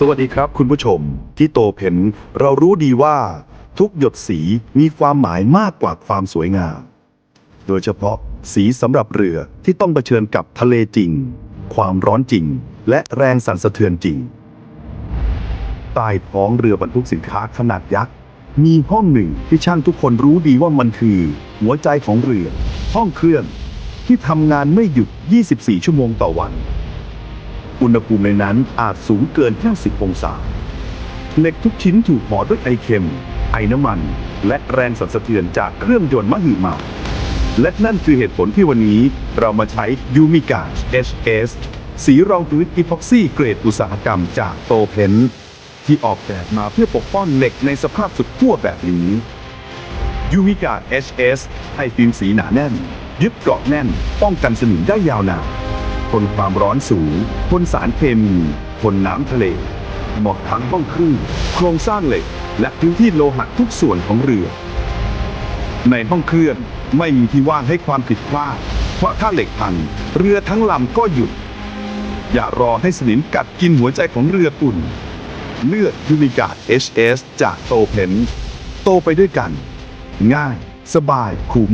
สวัสดีครับคุณผู้ชมที่โตเพนเรารู้ดีว่าทุกหยดสีมีความหมายมากกว่าความสวยงาม โดยเฉพาะสีสำหรับเรือที่ต้องเผชิญกับทะเลจริง ความร้อนจริง และแรงสั่นสะเทือนจริงใต้ท้องเรือบรรทุกสินค้าขนาดยักษ์ มีห้องหนึ่งที่ช่างทุกคนรู้ดีว่ามันคือ หัวใจของเรือ ห้องเครื่อง ที่ทำงานไม่หยุด 24 ชั่วโมงต่อวัน อุณหภูมิในนั้นอาจสูงเกิน 50 องศา เหล็กทุกชิ้นถูกห่อด้วยไอเค็ม ไอน้ำมัน และแรงสั่นสะเทือนจากเครื่องยนต์มหึมา และนั่นคือเหตุผลที่วันนี้เรามาใช้ยูมิกา HS สีรองพื้นอีพ็อกซี่เกรดอุตสาหกรรมจากโตเพนที่ออกแบบมาเพื่อปกป้องเหล็กในสภาพสุดขั้วแบบนี้ยูมิกา HS ให้ฟิล์มสีหนาแน่น ยึดเกาะแน่น ป้องกันสนิมได้ยาวนาน นความร้อนสูง ทนสารเคมี ทนน้ำทะเล เหมาะทั้งห้องเครื่องโครงสร้างเหล็ก และพื้นที่โลหะทุกส่วนของเรือ ในห้องเครื่องไม่มีที่ว่างให้ความผิดพลาด เพราะถ้าเหล็กพัง เรือทั้งลำก็หยุด อย่ารอให้สนิมกัดกินหัวใจของเรืออุ่น เลือกยูนิกา HS จากโตเพนโตไปด้วยกัน ง่าย สบาย คุ้ม